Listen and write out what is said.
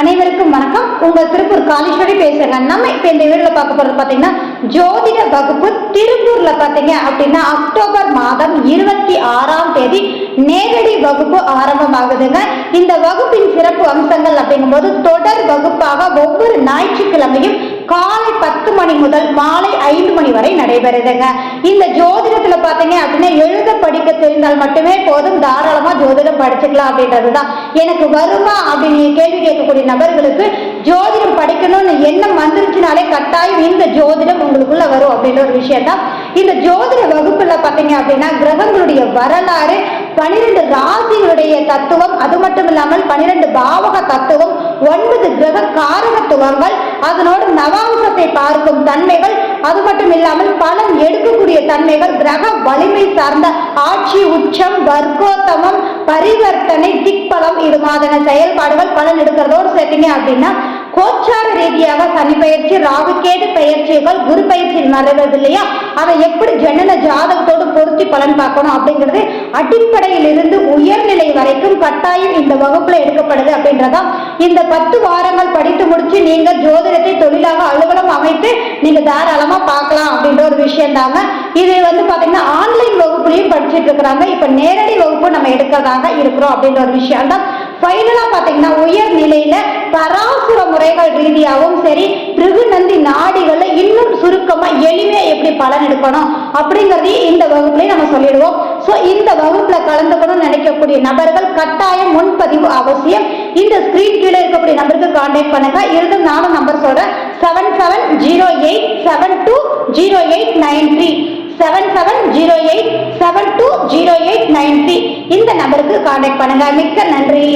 அனைவருக்கும் வணக்கம். உங்கள் திருப்பூர் காலீஸ்வரி பேசுறேங்க நம்ம இப்போ இந்த வீடியோல பார்க்க போறது பார்த்தீங்கன்னா ஜோதிட வகுப்பு திருப்பூர்ல பார்த்தீங்க அப்படின்னா அக்டோபர் மாதம் இருபத்தி ஆறாம் தேதி நேரடி வகுப்பு ஆரம்பமாகுதுங்க. இந்த வகுப்பின் சிறப்பு அம்சங்கள் அப்படிங்கும்போது தொடர் வகுப்பாக ஒவ்வொரு ஞாயிற்றுக்கிழமையும் காலை பத்து மணி முதல் மாலை ஐந்து மணி வரை நடைபெறுதுங்க. இந்த ஜோதிடத்துல பார்த்தீங்க அப்படின்னா எழுத தெரிந்தால் மட்டுமே போதும். தாராளமா ஜோதிடம் படிச்சுக்கலாம் அப்படின்றதுதான். எனக்கு வருமா அப்படின்னு கேள்வி கேட்கக்கூடிய நபர்களுக்கு ஜோதிடம் படிக்கணும்னு எண்ணம் வந்துருச்சுனாலே கட்டாயம் இந்த ஜோதிடம் உங்களுக்குள்ள வரும் அப்படின்ற ஒரு விஷயம் தான் இந்த ஜோதிட வகுப்புல பாத்தீங்க அப்படின்னா கிரகங்களுடைய வரலாறு பனிரெண்டு ராசிகளுடைய தத்துவம் அது மட்டும் இல்லாமல் பனிரெண்டு பாவக தத்துவம் ஒன்பது கிரக காரகத்துவங்கள் அதனோடு நவாம்சத்தை பார்க்கும் தன்மைகள் அது மட்டும் இல்லாமல் தன்மைகள் கிரக வலிமை சார்ந்த ஆட்சி உச்சம் வர்க்கோத்தமம் பரிவர்த்தனை திக்பலம் இது மாதிரியான செயல்பாடுகள் பலன் எடுக்கிறதோடு சேர்த்தீங்க அப்படின்னா கோச்சார ரீதியாக சனி பயிற்சி ராகுகேடு பயிற்சிகள் குரு பயிற்சி நடக்கிறது இல்லையா அதை எப்படி ஜனன ஜாதகத்தோடு பொருத்தி பலன் பார்க்கணும் அப்படிங்கிறது அடிப்படையிலிருந்து உயர்நிலை வரைக்கும் கட்டாயம் இந்த வகுப்புல எடுக்கப்படுது அப்படின்றதா இந்த பத்து வாரங்கள் படித்து முடிச்சு நீங்க ஜோதிடத்தை தொழிலாக அலுவலக அமைத்து நீங்க தாராளமா பார்க்கலாம் அப்படின்ற ஒரு விஷயம் தாங்க இது வந்து பாத்தீங்கன்னா ஆன்லைன் வகுப்புலையும் படிச்சுட்டு இருக்கிறாங்க. இப்ப நேரடி வகுப்பு நம்ம எடுக்கிறதாக இருக்கிறோம் அப்படின்ற ஒரு விஷயம். தான் ஃபைனலா பாத்தீங்கன்னா உயர் நிலையில பராசுர முறைகள் ரீதியாகவும் சரி பிருகுநந்தி நாடிகள்ல இன்னும் சுருக்கமா எளிமையா எப்படி பலன் எடுக்கணும் அப்படிங்கறதையும் இந்த வகுப்புலயும் நம்ம சொல்லிடுவோம். சோ இந்த வகுப்புல கலந்துக்கணும்னு நினைக்கக்கூடிய நபர்கள் கட்டாயம் முன்பதிவு அவசியம். இந்த ஸ்கிரீன் கீழே இருக்கக்கூடிய நம்பருக்கு கான்டாக்ட் பண்ணுங்க. இருந்தும் நானும் நம்பர் சொல்றேன். Seven seven zero eight seven two zero eight nine three. Seven seven zero eight seven two zero eight nine three. இந்த நம்பருக்கு காண்டாக்ட் பண்ணுங்க. மிக்க நன்றி.